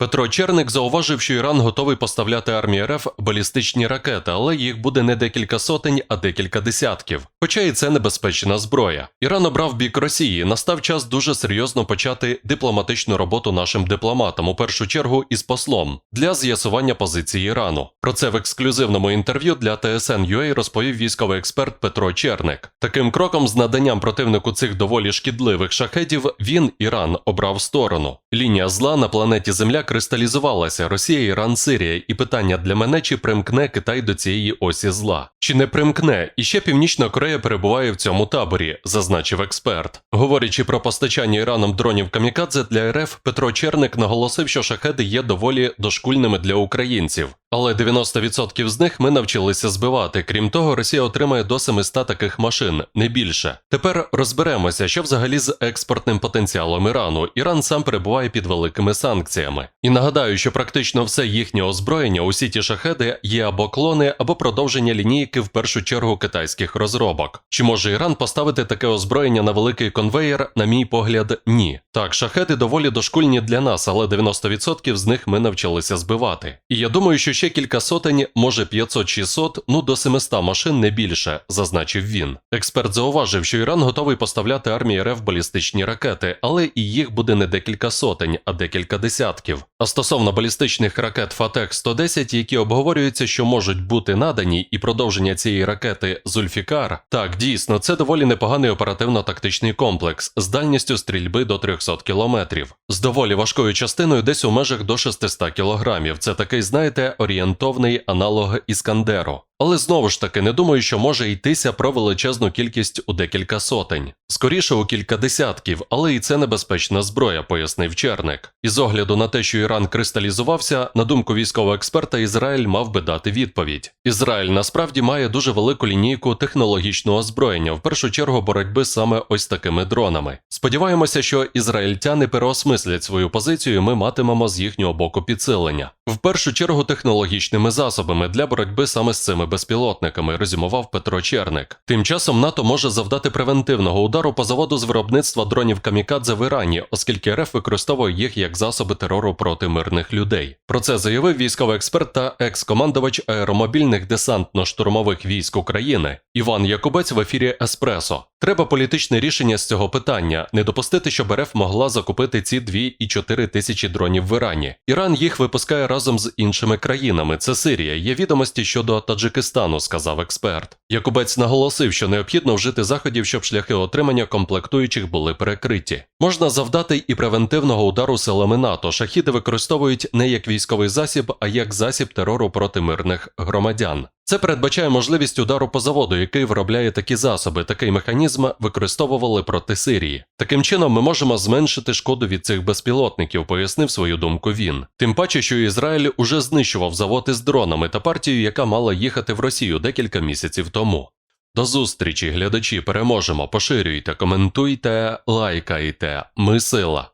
Петро Черник зауважив, що Іран готовий поставляти армії РФ балістичні ракети, але їх буде не декілька сотень, а декілька десятків. Хоча і це небезпечна зброя. Іран обрав бік Росії. Настав час дуже серйозно почати дипломатичну роботу нашим дипломатам, у першу чергу із послом, для з'ясування позиції Ірану. Про це в ексклюзивному інтерв'ю для TSN.ua розповів військовий експерт Петро Черник. Таким кроком, з наданням противнику цих доволі шкідливих шахетів, він Іран обрав сторону. Лінія зла на планеті Земля кристалізувалася Росія, Іран, Сирія, і питання для мене, чи примкне Китай до цієї осі зла, чи не примкне, і ще Північна Корея перебуває в цьому таборі, зазначив експерт. Говорячи про постачання Іраном дронів камікадзе для РФ, Петро Черник наголосив, що шахеди є доволі дошкульними для українців. Але 90% з них ми навчилися збивати. Крім того, Росія отримає до 700 таких машин, не більше. Тепер розберемося, що взагалі з експортним потенціалом Ірану. Іран сам перебуває під великими санкціями. І нагадаю, що практично все їхнє озброєння, усі ті шахеди є або клони, або продовження лінійки в першу чергу китайських розробок. Чи може Іран поставити таке озброєння на великий конвеєр? На мій погляд, ні. Так, шахеди доволі дошкульні для нас, але 90% з них ми навчилися збивати. І я думаю, що ще кілька сотень, може 500-600, ну до 700 машин не більше, зазначив він. Експерт зауважив, що Іран готовий поставляти армії РФ балістичні ракети, але і їх буде не декілька сотень, а декілька десятків. А стосовно балістичних ракет Фатех 110, які обговорюються, що можуть бути надані, і продовження цієї ракети Зульфікар, так дійсно це доволі непоганий оперативно-тактичний комплекс з дальністю стрільби до 300 кілометрів, з доволі важкою частиною десь у межах до 600 кілограмів. Це такий, знаєте, орієнтовний аналог Іскандеру. Але знову ж таки не думаю, що може йтися про величезну кількість у декілька сотень. Скоріше у кілька десятків, але і це небезпечна зброя, пояснив Черник. І з огляду на те, що Іран кристалізувався, на думку військового експерта, Ізраїль мав би дати відповідь. Ізраїль насправді має дуже велику лінійку технологічного озброєння, в першу чергу боротьби саме ось такими дронами. Сподіваємося, що ізраїльтяни переосмислять свою позицію, і ми матимемо з їхнього боку підсилення. В першу чергу технологічними засобами для боротьби саме з цими безпілотниками, резюмував Петро Черник. Тим часом НАТО може завдати превентивного удару по заводу з виробництва дронів камікадзе в Ірані, оскільки РФ використовує їх як засоби терору проти мирних людей. Про це заявив військовий експерт та екс-командувач аеромобільних десантно-штурмових військ України Іван Якубець в ефірі Еспресо. Треба політичне рішення з цього питання, не допустити, щоб РФ могла закупити ці 2,4 тисячі дронів в Ірані. Іран їх випускає разом з іншими країнами. Це Сирія. Є відомості щодо Таджикистану, сказав експерт. Якубець наголосив, що необхідно вжити заходів, щоб шляхи отримання комплектуючих були перекриті. Можна завдати і превентивного удару силами НАТО. Шахіди використовують не як військовий засіб, а як засіб терору проти мирних громадян. Це передбачає можливість удару по заводу, який виробляє такі засоби. Такий механізм використовували проти Сирії. Таким чином, ми можемо зменшити шкоду від цих безпілотників, пояснив свою думку він. Тим паче, що Ізраїль уже знищував завод із дронами та партію, яка мала їхати в Росію декілька місяців тому. До зустрічі, глядачі, переможемо. Поширюйте, коментуйте, лайкайте. Ми сила.